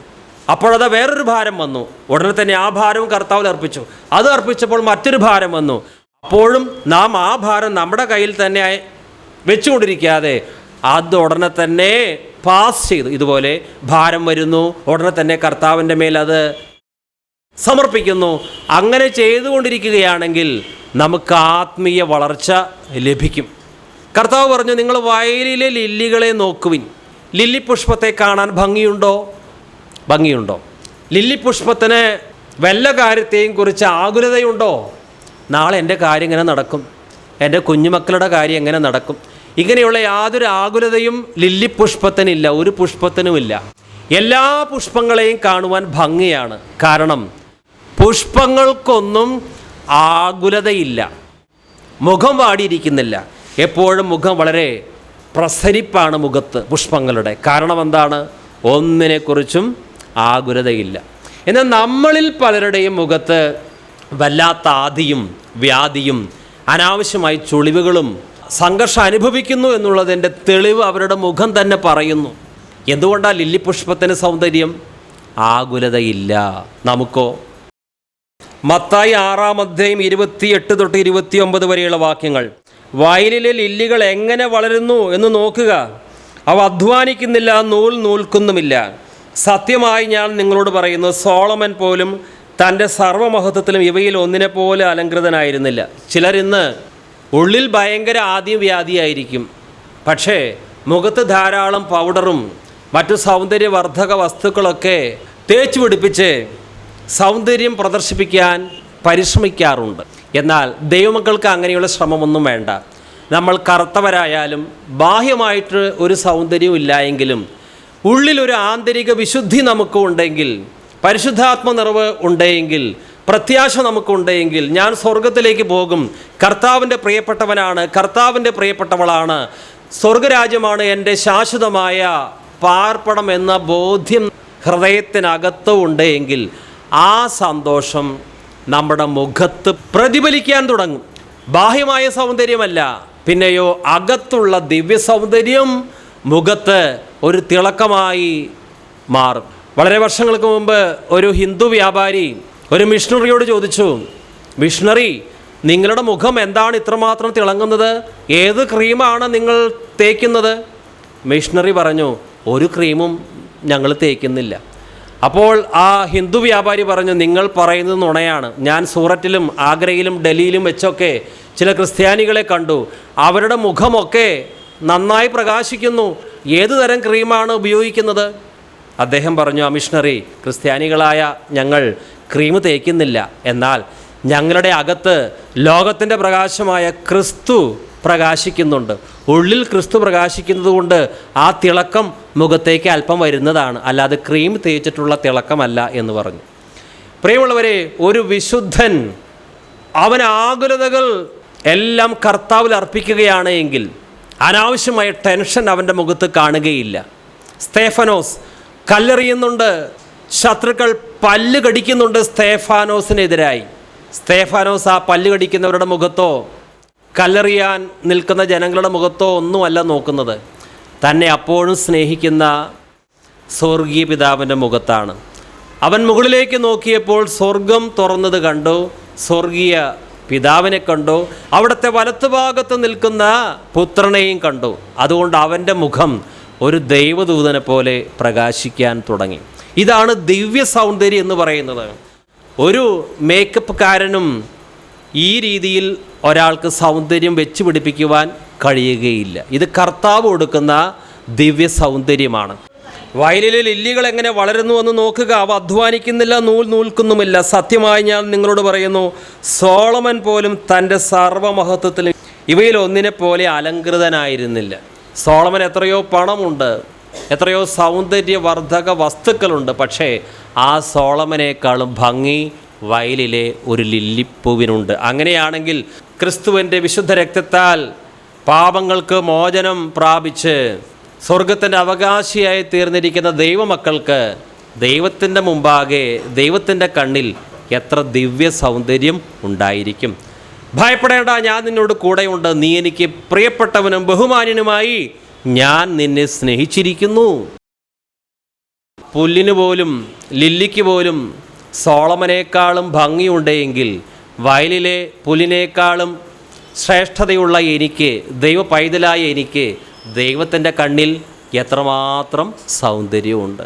അപ്പോഴത് വേറൊരു ഭാരം വന്നു. ഉടനെ തന്നെ ആ ഭാരവും കർത്താവിൽ അർപ്പിച്ചു. അത് അർപ്പിച്ചപ്പോൾ മറ്റൊരു ഭാരം വന്നു. അപ്പോഴും നാം ആ ഭാരം നമ്മുടെ കയ്യിൽ തന്നെ വെച്ചുകൊണ്ടിരിക്കാതെ അത് ഉടനെ തന്നെ പാസ് ചെയ്തു. ഇതുപോലെ ഭാരം വരുന്നു. ഉടനെ തന്നെ കർത്താവിന്റെ മേൽ അത് സമർപ്പിക്കുന്നു. അങ്ങനെ ചെയ്തുകൊണ്ടിരിക്കുകയാണെങ്കിൽ നമുക്ക് ആത്മീയ വളർച്ച ലഭിക്കും. കർത്താവ് പറഞ്ഞു നിങ്ങൾ വയലിലെ ലില്ലികളെ നോക്കുവിൻ. ലില്ലി പുഷ്പത്തെ കാണാൻ ഭംഗിയുണ്ടോ? ഭംഗിയുണ്ടോ? ലില്ലി പുഷ്പത്തിന് വല്ല കാര്യത്തെയും കുറിച്ച് ആകുലതയുണ്ടോ? നാളെ എന്റെ കാര്യം ഇങ്ങനെ നടക്കും. എന്റെ കുഞ്ഞുമക്കളുടെ കാര്യം എങ്ങനെ നടക്കും. ഇങ്ങനെയുള്ള യാതൊരു ആകുലതയും ലില്ലി പുഷ്പത്തിനില്ല ഒരു പുഷ്പത്തിനുമില്ല. എല്ലാ പുഷ്പങ്ങളെയും കാണുവാൻ ഭംഗിയാണ്. കാരണം പുഷ്പങ്ങൾക്കൊന്നും ആകുലതയില്ല. മുഖം വാടിയിരിക്കുന്നില്ല. എപ്പോഴും മുഖം വളരെ പ്രസരിപ്പാണ് മുഖത്ത് പുഷ്പങ്ങളുടെ. കാരണം എന്താണ്? ഒന്നിനെക്കുറിച്ചും ആകുലതയില്ല. എന്നാൽ നമ്മളിൽ പലരുടെയും മുഖത്ത് വല്ലാത്ത ആദിയും വ്യാധിയും അനാവശ്യമായി ചുളിവുകളും സംഘർഷം അനുഭവിക്കുന്നു എന്നുള്ളതിന്റെ തെളിവ് അവരുടെ മുഖം തന്നെ പറയുന്നു. എന്തുകൊണ്ടാണ് ലില്ലി പുഷ്പത്തിന് സൗന്ദര്യം? ആകുലതയില്ല. നമുക്കോ? മത്തായി ആറാം അധ്യായം ഇരുപത്തിയെട്ട് തൊട്ട് ഇരുപത്തി ഒമ്പത് വരെയുള്ള വാക്യങ്ങൾ. വയലിലെ ലില്ലികൾ എങ്ങനെ വളരുന്നു എന്ന് നോക്കുക. അവ അധ്വാനിക്കുന്നില്ല നൂൽ നൂൽക്കുന്നുമില്ല. സത്യമായി ഞാൻ നിങ്ങളോട് പറയുന്നു സോളമൻ പോലും തന്റെ സർവമഹത്വത്തിലും ഇവയിൽ ഒന്നിനെ പോലെ അലങ്കൃതനായിരുന്നില്ല ചിലരിന്ന് ഉള്ളിൽ ഭയങ്കര ആദ്യം വ്യാധിയായിരിക്കും പക്ഷേ മുഖത്ത് ധാരാളം പൗഡറും മറ്റു സൗന്ദര്യവർദ്ധക വസ്തുക്കളൊക്കെ തേച്ച് പിടിപ്പിച്ച് സൗന്ദര്യം പ്രദർശിപ്പിക്കാൻ പരിശ്രമിക്കാറുണ്ട്. എന്നാൽ ദൈവമക്കൾക്ക് അങ്ങനെയുള്ള ശ്രമമൊന്നും വേണ്ട. നമ്മൾ കറുത്തവരായാലും ബാഹ്യമായിട്ട് ഒരു സൗന്ദര്യവും ഇല്ലായെങ്കിലും ഉള്ളിലൊരു ആന്തരിക വിശുദ്ധി നമുക്ക് ഉണ്ടെങ്കിൽ പരിശുദ്ധാത്മ നിറവ് ഉണ്ടെങ്കിൽ പ്രത്യാശ നമുക്കുണ്ടെങ്കിൽ ഞാൻ സ്വർഗത്തിലേക്ക് പോകും. കർത്താവിന്റെ പ്രിയപ്പെട്ടവനാണ് കർത്താവിന്റെ പ്രിയപ്പെട്ടവളാണ്. സ്വർഗരാജ്യമാണ് എന്റെ ശാശ്വതമായ പാർപ്പണം എന്ന ബോധ്യം ഹൃദയത്തിനകത്തും ഉണ്ടെങ്കിൽ ആ സന്തോഷം നമ്മുടെ മുഖത്ത് പ്രതിഫലിക്കാൻ തുടങ്ങും. ബാഹ്യമായ സൗന്ദര്യമല്ല പിന്നെയോ അകത്തുള്ള ദിവ്യ സൗന്ദര്യം മുഖത്ത് ഒരു തിളക്കമായി മാറും. വളരെ വർഷങ്ങൾക്ക് മുമ്പ് ഒരു ഹിന്ദു വ്യാപാരി ഒരു മിഷണറിയോട് ചോദിച്ചു മിഷണറി നിങ്ങളുടെ മുഖം എന്താണ് ഇത്രമാത്രം തിളങ്ങുന്നത്? ഏത് ക്രീമാണ് നിങ്ങൾ തേക്കുന്നത്? മിഷണറി പറഞ്ഞു ഒരു ക്രീമും ഞങ്ങൾ തേക്കുന്നില്ല. അപ്പോൾ ആ ഹിന്ദു വ്യാപാരി പറഞ്ഞു നിങ്ങൾ പറയുന്നത് നുണയാണ്. ഞാൻ സൂററ്റിലും ആഗ്രയിലും ഡൽഹിയിലും വെച്ചൊക്കെ ചില ക്രിസ്ത്യാനികളെ കണ്ടു. അവരുടെ മുഖമൊക്കെ നന്നായി പ്രകാശിക്കുന്നു. ഏതു തരം ക്രീമാണ് ഉപയോഗിക്കുന്നത്? അദ്ദേഹം പറഞ്ഞു ആ മിഷണറി ക്രിസ്ത്യാനികളായ ഞങ്ങൾ ക്രീം തേക്കുന്നില്ല. എന്നാൽ ഞങ്ങളുടെ അകത്ത് ലോകത്തിന്റെ പ്രകാശമായ ക്രിസ്തു പ്രകാശിക്കുന്നുണ്ട്. ഉള്ളിൽ ക്രിസ്തു പ്രകാശിക്കുന്നത് കൊണ്ട് ആ തിളക്കം മുഖത്തേക്ക് അല്പം വരുന്നതാണ്. അല്ലാതെ ക്രീം തേച്ചിട്ടുള്ള തിളക്കമല്ല എന്ന് പറഞ്ഞു. പ്രിയമുള്ളവരെ ഒരു വിശുദ്ധൻ അവൻ ആകുലതകൾ എല്ലാം കർത്താവിൽ അർപ്പിക്കുകയാണ് എങ്കിൽ അനാവശ്യമായ ടെൻഷൻ അവന്റെ മുഖത്ത് കാണുകയില്ല. സ്തേഫനോസ് കല്ലെറിയുന്നുണ്ട്. ശത്രുക്കൾ പല്ല് കടിക്കുന്നുണ്ട് സ്തേഫാനോസിനെതിരായി. സ്തേഫാനോസ് ആ പല്ല് കടിക്കുന്നവരുടെ മുഖത്തോ കല്ലെറിയാൻ നിൽക്കുന്ന ജനങ്ങളുടെ മുഖത്തോ ഒന്നുമല്ല നോക്കുന്നത്. തന്നെ അപ്പോഴും സ്നേഹിക്കുന്ന സ്വർഗീയ പിതാവിന്റെ മുഖത്താണ്. അവൻ മുകളിലേക്ക് നോക്കിയപ്പോൾ സ്വർഗം തുറന്നത് കണ്ടു സ്വർഗീയ പിതാവിനെ കണ്ടു അവിടുത്തെ വലത്തുഭാഗത്ത് നിൽക്കുന്ന പുത്രനെയും കണ്ടു. അതുകൊണ്ട് അവന്റെ മുഖം ഒരു ദൈവദൂതനെ പോലെ പ്രകാശിക്കാൻ തുടങ്ങി. ഇതാണ് ദിവ്യ സൗന്ദര്യം എന്ന് പറയുന്നത്. ഒരു മേക്കപ്പ്കാരനും ഈ രീതിയിൽ ഒരാൾക്ക് സൗന്ദര്യം വെച്ച് പിടിപ്പിക്കുവാൻ കഴിയുകയില്ല. ഇത് കർത്താവ് കൊടുക്കുന്ന ദിവ്യ സൗന്ദര്യമാണ്. വയലിലെ ലില്ലികൾ എങ്ങനെ വളരുന്നു എന്ന് നോക്കുക. അവ അധ്വാനിക്കുന്നില്ല നൂൽ നൂൽക്കുന്നുമില്ല. സത്യമായി ഞാൻ നിങ്ങളോട് പറയുന്നു സോളമൻ പോലും തന്റെ സർവമഹത്വത്തിൽ ഇവയിൽ ഒന്നിനെ പോലെ അലങ്കൃതനായിരുന്നില്ല സോളമൻ എത്രയോ പണമുണ്ട് എത്രയോ സൗന്ദര്യവർദ്ധക വസ്തുക്കളുണ്ട് പക്ഷേ ആ സോളമനേക്കാളും ഭംഗി വയലിലെ ഒരു ലില്ലിപ്പൂവിനുണ്ട്. അങ്ങനെയാണെങ്കിൽ ക്രിസ്തുവിന്റെ വിശുദ്ധ രക്തത്താൽ പാപങ്ങൾക്ക് മോചനം പ്രാപിച്ച് സ്വർഗത്തിന്റെ അവകാശിയായി തീർന്നിരിക്കുന്ന ദൈവമക്കൾക്ക് ദൈവത്തിന്റെ മുമ്പാകെ ദൈവത്തിന്റെ കണ്ണിൽ എത്ര ദിവ്യ സൗന്ദര്യം ഉണ്ടായിരിക്കും. ഭയപ്പെടേണ്ട ഞാൻ നിന്നോട് കൂടെയുണ്ട്. നീ എനിക്ക് പ്രിയപ്പെട്ടവനും ബഹുമാന്യനുമായി ഞാൻ നിന്നെ സ്നേഹിച്ചിരിക്കുന്നു. പുല്ലിന് പോലും ലില്ലിക്ക് പോലും സോളമനേക്കാളും ഭംഗിയുണ്ടെങ്കിൽ വയലിലെ പുലിനേക്കാളും ശ്രേഷ്ഠതയുള്ള എനിക്ക് ദൈവ പൈതലായ എനിക്ക് ദൈവത്തിന്റെ കണ്ണിൽ എത്രമാത്രം സൗന്ദര്യമുണ്ട്.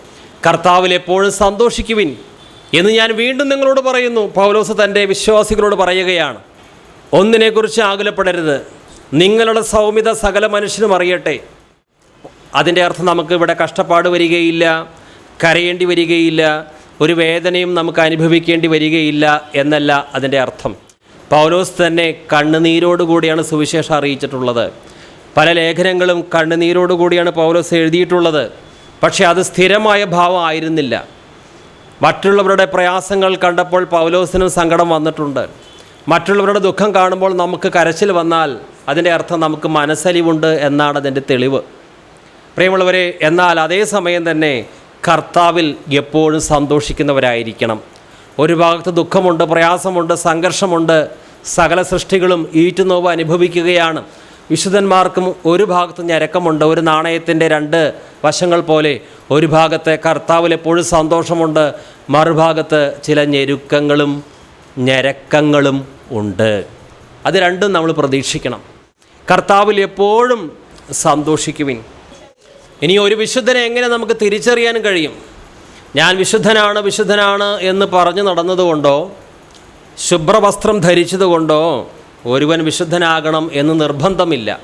കർത്താവിൽ എപ്പോഴും സന്തോഷിക്കുവിൻ എന്ന് ഞാൻ വീണ്ടും നിങ്ങളോട് പറയുന്നു. പൗലോസ് തന്റെ വിശ്വാസികളോട് പറയുകയാണ് ഒന്നിനെക്കുറിച്ച് ആകുലപ്പെടരുത്. നിങ്ങളുടെ സൗമ്യത സകല മനുഷ്യനും അറിയട്ടെ. അതിന്റെ അർത്ഥം നമുക്ക് ഇവിടെ കഷ്ടപ്പാട് വരികയില്ല കരയേണ്ടി വരികയില്ല ഒരു വേദനയും നമുക്ക് അനുഭവിക്കേണ്ടി വരികയില്ല എന്നല്ല അതിന്റെ അർത്ഥം. പൗലോസ് തന്നെ കണ്ണുനീരോടുകൂടിയാണ് സുവിശേഷം അറിയിച്ചിട്ടുള്ളത്. പല ലേഖനങ്ങളും കണ്ണുനീരോടുകൂടിയാണ് പൗലോസ് എഴുതിയിട്ടുള്ളത്. പക്ഷേ അത് സ്ഥിരമായ ഭാവം ആയിരുന്നില്ല. മറ്റുള്ളവരുടെ പ്രയാസങ്ങൾ കണ്ടപ്പോൾ പൗലോസിനും സങ്കടം വന്നിട്ടുണ്ട്. മറ്റുള്ളവരുടെ ദുഃഖം കാണുമ്പോൾ നമുക്ക് കരച്ചിൽ വന്നാൽ അതിന്റെ അർത്ഥം നമുക്ക് മനസ്സലിവുണ്ട് എന്നാണ് അതിന്റെ തെളിവ്. പ്രിയമുള്ളവരെ എന്നാൽ അതേ സമയം തന്നെ കർത്താവിൽ എപ്പോഴും സന്തോഷിക്കുന്നവരായിരിക്കണം. ഒരു ഭാഗത്ത് ദുഃഖമുണ്ട് പ്രയാസമുണ്ട് സംഘർഷമുണ്ട് സകല സൃഷ്ടികളും ഈറ്റുനോവ് അനുഭവിക്കുകയാണ്. വിശുദ്ധന്മാർക്കും ഒരു ഭാഗത്ത് ഞരക്കമുണ്ട് ഒരു നാണയത്തിന്റെ രണ്ട് വശങ്ങൾ പോലെ. ഒരു ഭാഗത്തെ കർത്താവിൽ എപ്പോഴും സന്തോഷമുണ്ട് മറുഭാഗത്ത് ചില ഞെരുക്കങ്ങളും ഞരക്കങ്ങളും ഉണ്ട്. അത് രണ്ടും നമ്മൾ പ്രതീക്ഷിക്കണം. കർത്താവിൽ എപ്പോഴും സന്തോഷിക്കുവിൻ. ഇനി ഒരു വിശുദ്ധനെ എങ്ങനെ നമുക്ക് തിരിച്ചറിയാൻ കഴിയും? ഞാൻ വിശുദ്ധനാണ് വിശുദ്ധനാണ് എന്ന് പറഞ്ഞു നടന്നതുകൊണ്ടോ? ശുഭ്രവസ്ത്രം ധരിച്ചതുകൊണ്ടോ ഒരുവൻ വിശുദ്ധനാകണം എന്ന് നിർബന്ധമില്ല.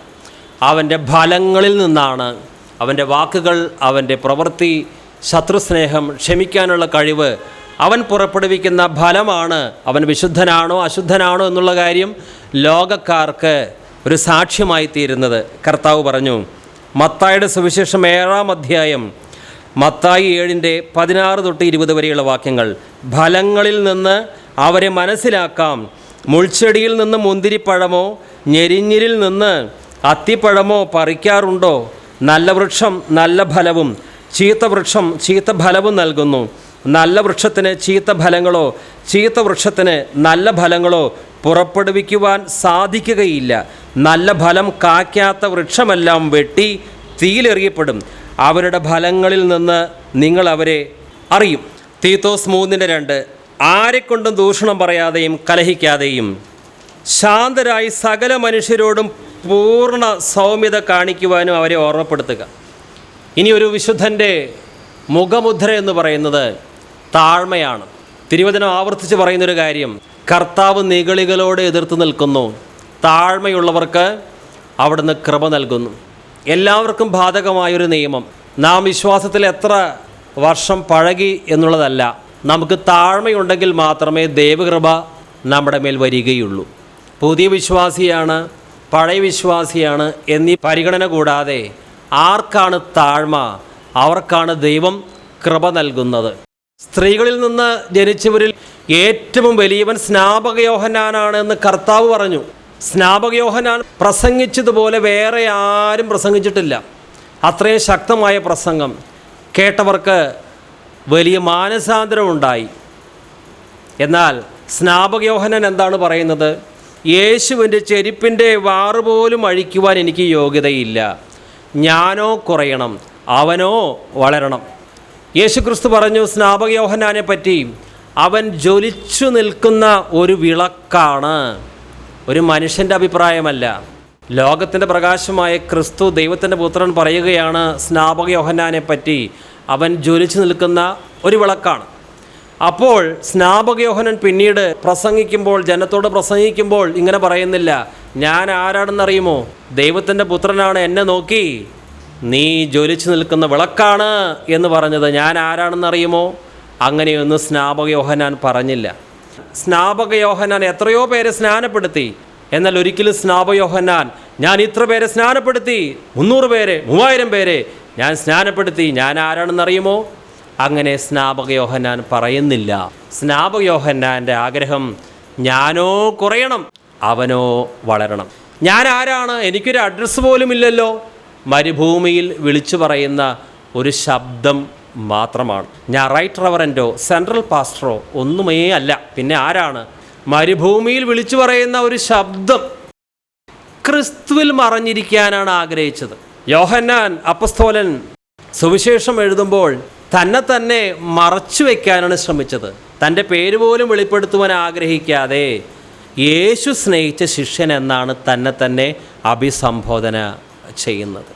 അവന്റെ ഫലങ്ങളിൽ നിന്നാണ് അവന്റെ വാക്കുകൾ അവന്റെ പ്രവൃത്തി ശത്രുസ്നേഹം ക്ഷമിക്കാനുള്ള കഴിവ്. അവൻ പുറപ്പെടുവിക്കുന്ന ഫലമാണ് അവൻ വിശുദ്ധനാണോ അശുദ്ധനാണോ എന്നുള്ള കാര്യം ലോകക്കാർക്ക് ഒരു സാക്ഷ്യമായി തീരുന്നത് കർത്താവ് പറഞ്ഞു മത്തായുടെ സുവിശേഷം ഏഴാം അധ്യായം മത്തായി ഏഴിന്റെ പതിനാറ് തൊട്ട് ഇരുപത് വരെയുള്ള വാക്യങ്ങൾ. ഫലങ്ങളിൽ നിന്ന് അവരെ മനസ്സിലാക്കാം. മുൾച്ചെടിയിൽ നിന്ന് മുന്തിരിപ്പഴമോ ഞെരിഞ്ഞിരിൽ നിന്ന് അത്തിപ്പഴമോ പറിക്കാറുണ്ടോ? നല്ല വൃക്ഷം നല്ല ഫലവും ചീത്ത വൃക്ഷം ചീത്ത ഫലവും നൽകുന്നു. നല്ല വൃക്ഷത്തിന് ചീത്ത ഫലങ്ങളോ ചീത്ത വൃക്ഷത്തിന് നല്ല ഫലങ്ങളോ പുറപ്പെടുവിക്കുവാൻ സാധിക്കുകയില്ല. നല്ല ഫലം കാക്കാത്ത വൃക്ഷമെല്ലാം വെട്ടി തീയിലെറിയപ്പെടും. അവരുടെ ഫലങ്ങളിൽ നിന്ന് നിങ്ങൾ അവരെ അറിയും. തീത്തോസ് മൂന്നിന്റെ രണ്ട്. ആരെക്കൊണ്ടും ദൂഷണം പറയാതെയും കലഹിക്കാതെയും ശാന്തരായി സകല മനുഷ്യരോടും പൂർണ സൗമ്യത കാണിക്കുവാനും അവരെ ഓർമ്മപ്പെടുത്തുക. ഇനി ഒരു വിശുദ്ധന്റെ മുഖമുദ്ര എന്ന് പറയുന്നത് താഴ്മയാണ്. തിരുവചനം ആവർത്തിച്ച് പറയുന്നൊരു കാര്യം കർത്താവ് നിഗളികളോട് എതിർത്ത് നിൽക്കുന്നു. താഴ്മയുള്ളവർക്ക് അവിടുന്ന് കൃപ നൽകുന്നു. എല്ലാവർക്കും ബാധകമായൊരു നിയമം. നാം വിശ്വാസത്തിൽ എത്ര വർഷം പഴകി എന്നുള്ളതല്ല. നമുക്ക് താഴ്മയുണ്ടെങ്കിൽ മാത്രമേ ദൈവകൃപ നമ്മുടെ മേൽ വരികയുള്ളൂ. പുതിയ വിശ്വാസിയാണ് പഴയ വിശ്വാസിയാണ് എന്നീ പരിഗണന കൂടാതെ ആർക്കാണ് താഴ്മ? അവർക്കാണ് ദൈവം കൃപ നൽകുന്നത്. സ്ത്രീകളിൽ നിന്ന് ജനിച്ചവരിൽ ഏറ്റവും വലിയവൻ സ്നാപക യോഹനാനാണ് എന്ന് കർത്താവ് പറഞ്ഞു. സ്നാപക സ്നാപകയോഹനാൻ പ്രസംഗിച്ചതുപോലെ വേറെ ആരും പ്രസംഗിച്ചിട്ടില്ല. അത്രയും ശക്തമായ പ്രസംഗം കേട്ടവർക്ക് വലിയ മാനസാന്തരമുണ്ടായി എന്നാൽ സ്നാപക യോഹനൻ എന്താണ് പറയുന്നത്? യേശുവിന്റെ ചെരുപ്പിന്റെ വാറുപോലും അഴിക്കുവാൻ എനിക്ക് യോഗ്യതയില്ല. ഞാനോ കുറയണം അവനോ വളരണം. യേശുക്രിസ്തു പറഞ്ഞു സ്നാപക സ്നാപകയോഹനാനെ പറ്റി അവൻ ജ്വലിച്ചു നിൽക്കുന്ന ഒരു വിളക്കാണ്. ഒരു മനുഷ്യന്റെ അഭിപ്രായമല്ല. ലോകത്തിന്റെ പ്രകാശമായ ക്രിസ്തു ദൈവത്തിന്റെ പുത്രൻ പറയുകയാണ് സ്നാപക യോഹന്നാനെ പറ്റി. അവൻ ജ്വലിച്ചു നിൽക്കുന്ന ഒരു വിളക്കാണ്. അപ്പോൾ സ്നാപക യോഹനൻ പിന്നീട് പ്രസംഗിക്കുമ്പോൾ ജനത്തോട് പ്രസംഗിക്കുമ്പോൾ ഇങ്ങനെ പറയുന്നില്ല ഞാൻ ആരാണെന്നറിയുമോ ദൈവത്തിന്റെ പുത്രനാണ് എന്നെ നോക്കി. നീ ജ്വലിച്ചു നിൽക്കുന്ന വിളക്കാണ് എന്ന് പറഞ്ഞത്. ഞാൻ ആരാണെന്നറിയുമോ അങ്ങനെയൊന്നും സ്നാപക യോഹനാൻ പറഞ്ഞില്ല. സ്നാപക യോഹനാൻ എത്രയോ പേരെ സ്നാനപ്പെടുത്തി. എന്നാൽ ഒരിക്കലും സ്നാപക യോഹന്നാൻ ഞാൻ ഇത്ര പേരെ സ്നാനപ്പെടുത്തി. മുന്നൂറ് പേരെ മൂവായിരം പേരെ ഞാൻ സ്നാനപ്പെടുത്തി. ഞാൻ ആരാണെന്നറിയുമോ അങ്ങനെ സ്നാപക യോഹന്നാൻ പറയുന്നില്ല. സ്നാപക യോഹന്നാന്റെ ആഗ്രഹം ഞാനോ കുറയണം അവനോ വളരണം. ഞാൻ ആരാണ്? എനിക്കൊരു അഡ്രസ്സ് പോലും ഇല്ലല്ലോ. മരുഭൂമിയിൽ വിളിച്ചു പറയുന്ന ഒരു ശബ്ദം മാത്രമാണ്. ഞാൻ റൈറ്റ് റവറന്റോ സെൻട്രൽ പാസ്റ്ററോ ഒന്നുമേ അല്ല. പിന്നെ ആരാണ്? മരുഭൂമിയിൽ വിളിച്ചു പറയുന്ന ഒരു ശബ്ദം ക്രിസ്തുവിൽ മറഞ്ഞിരിക്കാനാണ് ആഗ്രഹിച്ചത്. യോഹന്നാൻ അപ്പസ്തോലൻ സുവിശേഷം എഴുതുമ്പോൾ തന്നെ തന്നെ മറച്ചു വയ്ക്കാനാണ് ശ്രമിച്ചത്. തന്റെ പേര് പോലും വെളിപ്പെടുത്തുവാൻ ആഗ്രഹിക്കാതെ യേശു സ്നേഹിച്ച ശിഷ്യൻ എന്നാണ് തന്നെ തന്നെ അഭിസംബോധന ചെയ്യുന്നത്.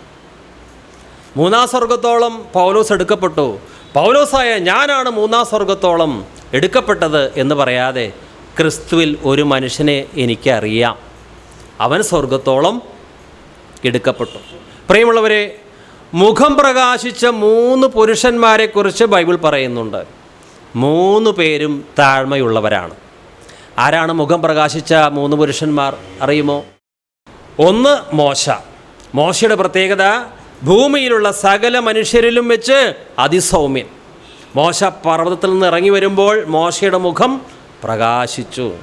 മൂന്നാം സ്വർഗത്തോളം പൗലോസ് എടുക്കപ്പെട്ടു. പൗലോസായ ഞാനാണ് മൂന്നാം സ്വർഗത്തോളം എടുക്കപ്പെട്ടത് എന്ന് പറയാതെ ക്രിസ്തുവിൽ ഒരു മനുഷ്യനെ എനിക്കറിയാം. അവൻ സ്വർഗത്തോളം എടുക്കപ്പെട്ടു. പ്രിയമുള്ളവരെ മുഖം പ്രകാശിച്ച മൂന്ന് പുരുഷന്മാരെക്കുറിച്ച് ബൈബിൾ പറയുന്നുണ്ട്. മൂന്ന് പേരും താഴ്മയുള്ളവരാണ്. ആരാണ് മുഖം പ്രകാശിച്ച മൂന്ന് പുരുഷന്മാർ? അറിയുമോ? ഒന്ന് മോശ. മോശയുടെ പ്രത്യേകത ഭൂമിയിലുള്ള സകല മനുഷ്യരിലും വെച്ച് അതിസൗമ്യൻ മോശ പർവതത്തിൽ നിന്ന് ഇറങ്ങി വരുമ്പോൾ മോശയുടെ മുഖം പ്രകാശിച്ചു.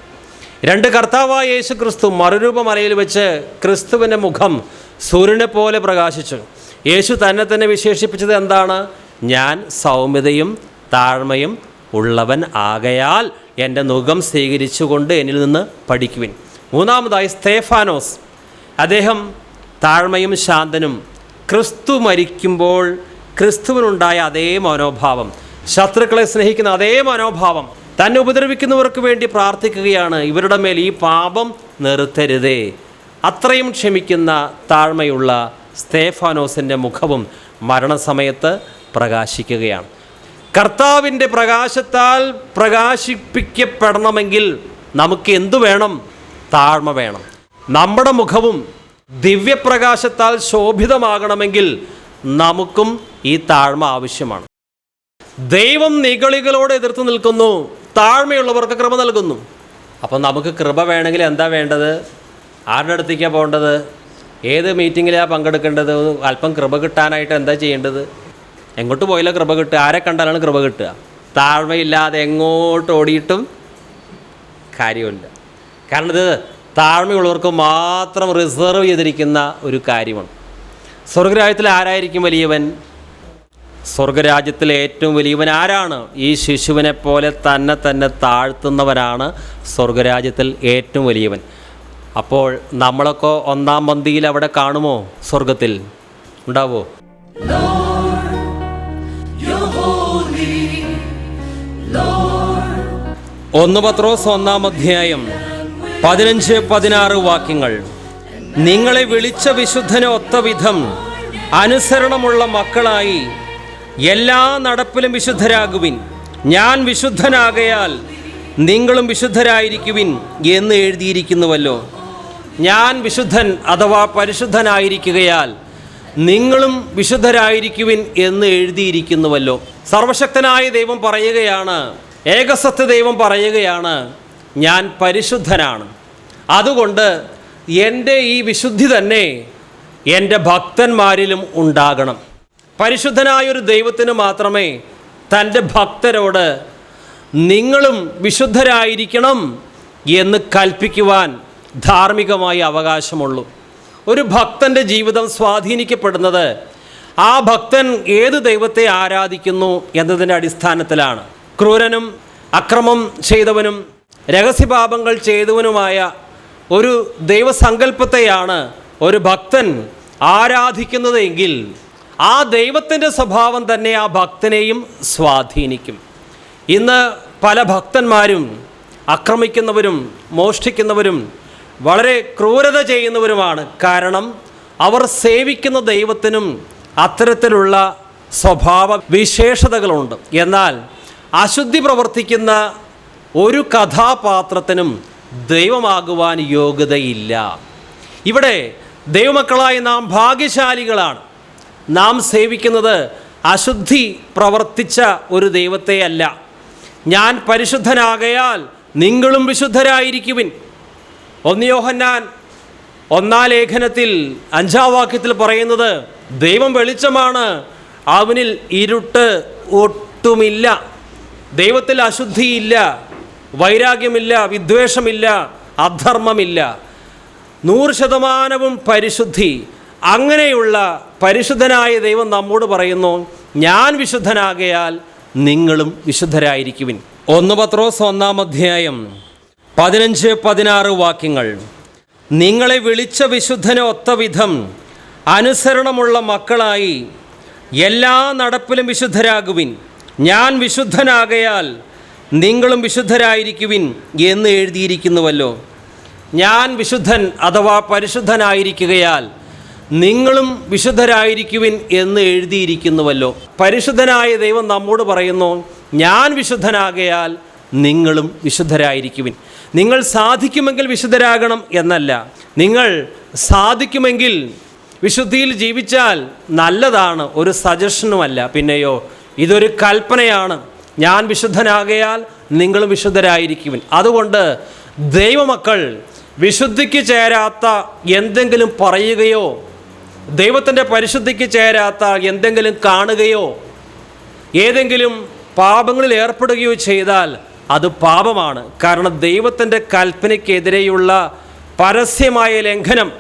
രണ്ട് കർത്താവായ യേശു ക്രിസ്തു മറുരൂപ മലയിൽ വെച്ച് ക്രിസ്തുവിന്റെ മുഖം സൂര്യനെ പോലെ പ്രകാശിച്ചു. യേശു തന്നെ തന്നെ വിശേഷിപ്പിച്ചത് എന്താണ്? ഞാൻ സൗമ്യതയും താഴ്മയും ഉള്ളവൻ ആകയാൽ എന്റെ മുഖം സ്വീകരിച്ചുകൊണ്ട് എന്നിൽ നിന്ന് പഠിക്കുവിൻ. മൂന്നാമതായി സ്തേഫാനോസ്. അദ്ദേഹം താഴ്മയും ശാന്തനും ക്രിസ്തു മരിക്കുമ്പോൾ ക്രിസ്തുവിനുണ്ടായ അതേ മനോഭാവം. ശത്രുക്കളെ സ്നേഹിക്കുന്ന അതേ മനോഭാവം. തന്നെ ഉപദ്രവിക്കുന്നവർക്ക് വേണ്ടി പ്രാർത്ഥിക്കുകയാണ്. ഇവരുടെ മേൽ ഈ പാപം നിർത്തരുതേ. അത്രയും ക്ഷമിക്കുന്ന താഴ്മയുള്ള സ്തേഫാനോസിന്റെ മുഖവും മരണസമയത്ത് പ്രകാശിക്കുകയാണ്. കർത്താവിന്റെ പ്രകാശത്താൽ പ്രകാശിപ്പിക്കപ്പെടണമെങ്കിൽ നമുക്ക് എന്തു വേണം? താഴ്മ വേണം. നമ്മുടെ മുഖവും ദിവ്യപ്രകാശത്താൽ ശോഭിതമാകണമെങ്കിൽ നമുക്കും ഈ താഴ്മ ആവശ്യമാണ്. ദൈവം നിഗളികളോട് എതിർത്ത് നിൽക്കുന്നു താഴ്മയുള്ളവർക്ക് കൃപ നൽകുന്നു. അപ്പം നമുക്ക് കൃപ വേണമെങ്കിൽ എന്താ വേണ്ടത്? ആരുടെ അടുത്തേക്കാണ് പോകേണ്ടത്? ഏത് മീറ്റിങ്ങിലാണ് പങ്കെടുക്കേണ്ടത്? അല്പം കൃപ കിട്ടാനായിട്ട് എന്താ ചെയ്യേണ്ടത്? എങ്ങോട്ട് പോയാലോ കൃപ കിട്ടുക. ആരെ കണ്ടാലാണ് കൃപ കിട്ടുക. താഴ്മയില്ലാതെ എങ്ങോട്ട് ഓടിയിട്ടും കാര്യമില്ല. കാരണം ഇത് താഴ്മയുള്ളവർക്ക് മാത്രം റിസർവ് ചെയ്തിരിക്കുന്ന ഒരു കാര്യമാണ്. സ്വർഗരാജ്യത്തിൽ ആരായിരിക്കും വലിയവൻ? സ്വർഗരാജ്യത്തിലെ ഏറ്റവും വലിയവൻ ആരാണ്? ഈ ശിശുവിനെ പോലെ തന്നെ തന്നെ താഴ്ത്തുന്നവനാണ് സ്വർഗരാജ്യത്തിൽ ഏറ്റവും വലിയവൻ. അപ്പോൾ നമ്മളൊക്കെ ഒന്നാം പന്തിയിൽ അവിടെ കാണുമോ? സ്വർഗത്തിൽ. ഉണ്ടാവോ? ഒന്ന് പത്രോസ് ഒന്നാം അധ്യായം. പതിനഞ്ച് പതിനാറ് വാക്യങ്ങൾ. നിങ്ങളെ വിളിച്ച വിശുദ്ധന് ഒത്ത വിധം അനുസരണമുള്ള മക്കളായി എല്ലാ നടപ്പിലും വിശുദ്ധരാകുവിൻ. ഞാൻ വിശുദ്ധനാകയാൽ നിങ്ങളും വിശുദ്ധരായിരിക്കുവിൻ എന്ന് എഴുതിയിരിക്കുന്നുവല്ലോ. ഞാൻ വിശുദ്ധൻ അഥവാ പരിശുദ്ധനായിരിക്കുകയാൽ നിങ്ങളും വിശുദ്ധരായിരിക്കുവിൻ എന്ന് എഴുതിയിരിക്കുന്നുവല്ലോ. സർവശക്തനായ ദൈവം പറയുകയാണ് ഏകസത്യ ദൈവം പറയുകയാണ് ഞാൻ പരിശുദ്ധനാണ്. അതുകൊണ്ട് എന്റെ ഈ വിശുദ്ധി തന്നെ എന്റെ ഭക്തന്മാരിലും ഉണ്ടാകണം. പരിശുദ്ധനായൊരു ദൈവത്തിന് മാത്രമേ തന്റെ ഭക്തരോട് നിങ്ങളും വിശുദ്ധരായിരിക്കണം എന്ന് കൽപ്പിക്കുവാൻ ധാർമ്മികമായി അവകാശമുള്ളൂ. ഒരു ഭക്തന്റെ ജീവിതം സ്വാധീനിക്കപ്പെടുന്നത് ആ ഭക്തൻ ഏത് ദൈവത്തെ ആരാധിക്കുന്നു എന്നതിന്റെ അടിസ്ഥാനത്തിലാണ്. ക്രൂരനും അക്രമം ചെയ്തവനും രഹസ്യപാപങ്ങൾ ചെയ്തവനുമായ ഒരു ദൈവസങ്കല്പത്തെയാണ് ഒരു ഭക്തൻ ആരാധിക്കുന്നത് എങ്കിൽ ആ ദൈവത്തിന്റെ സ്വഭാവം തന്നെ ആ ഭക്തനെയും സ്വാധീനിക്കും. ഇന്ന് പല ഭക്തന്മാരും ആക്രമിക്കുന്നവരും മോഷ്ടിക്കുന്നവരും വളരെ ക്രൂരത ചെയ്യുന്നവരുമാണ്. കാരണം അവർ സേവിക്കുന്ന ദൈവത്തിനും അത്തരത്തിലുള്ള സ്വഭാവ വിശേഷതകളുണ്ട്. എന്നാൽ അശുദ്ധി പ്രവർത്തിക്കുന്ന ഒരു കഥാപാത്രത്തിനും ദൈവമാകുവാൻ യോഗ്യതയില്ല. ഇവിടെ ദൈവമക്കളായി നാം ഭാഗ്യശാലികളാണ്. നാം സേവിക്കുന്നത് അശുദ്ധി പ്രവർത്തിച്ച ഒരു ദൈവത്തെയല്ല ഞാൻ പരിശുദ്ധനാകയാൽ നിങ്ങളും വിശുദ്ധരായിരിക്കുവിൻ. ഒന്നിയോഹന്നാൻ ഒന്നാം ലേഖനത്തിൽ അഞ്ചാം വാക്യത്തിൽ പറയുന്നത് ദൈവം വെളിച്ചമാണ് അവനിൽ ഇരുട്ട് ഒട്ടുമില്ല. ദൈവത്തിൽ അശുദ്ധിയില്ല. വൈരാഗ്യമില്ല വിദ്വേഷമില്ല അധർമ്മമില്ല. നൂറ് ശതമാനവും പരിശുദ്ധി. അങ്ങനെയുള്ള പരിശുദ്ധനായ ദൈവം നമ്മോട് പറയുന്നു ഞാൻ വിശുദ്ധനാകയാൽ നിങ്ങളും വിശുദ്ധരായിരിക്കുവിൻ. ഒന്ന് പത്രോസ് ഒന്നാം അധ്യായം പതിനഞ്ച് പതിനാറ് വാക്യങ്ങൾ. നിങ്ങളെ വിളിച്ച വിശുദ്ധന് ഒത്ത വിധം അനുസരണമുള്ള മക്കളായി എല്ലാ നടപ്പിലും വിശുദ്ധരാകുവിൻ. ഞാൻ വിശുദ്ധനാകയാൽ നിങ്ങളും വിശുദ്ധരായിരിക്കുവിൻ എന്ന് എഴുതിയിരിക്കുന്നുവല്ലോ. ഞാൻ വിശുദ്ധൻ അഥവാ പരിശുദ്ധനായിരിക്കുകയാൽ നിങ്ങളും വിശുദ്ധരായിരിക്കുവിൻ എന്ന് എഴുതിയിരിക്കുന്നുവല്ലോ. പരിശുദ്ധനായ ദൈവം നമ്മോട് പറയുന്നു ഞാൻ വിശുദ്ധനാകയാൽ നിങ്ങളും വിശുദ്ധരായിരിക്കുവിൻ. നിങ്ങൾ സാധിക്കുമെങ്കിൽ വിശുദ്ധരാകണം എന്നല്ല. നിങ്ങൾ സാധിക്കുമെങ്കിൽ വിശുദ്ധിയിൽ ജീവിച്ചാൽ നല്ലതാണ് ഒരു സജഷനുമല്ല. പിന്നെയോ ഇതൊരു കൽപ്പനയാണ്. ഞാൻ വിശുദ്ധനാകയാൽ നിങ്ങളും വിശുദ്ധരായിരിക്കും അതുകൊണ്ട് ദൈവമക്കൾ വിശുദ്ധിക്ക് ചേരാത്ത എന്തെങ്കിലും പറയുകയോ ദൈവത്തിന്റെ പരിശുദ്ധിക്ക് ചേരാത്ത എന്തെങ്കിലും കാണുകയോ ഏതെങ്കിലും പാപങ്ങളിൽ ഏർപ്പെടുകയോ ചെയ്താൽ അത് പാപമാണ്. കാരണം ദൈവത്തിന്റെ കൽപ്പനയ്ക്കെതിരെയുള്ള പരസ്യമായ ലംഘനം.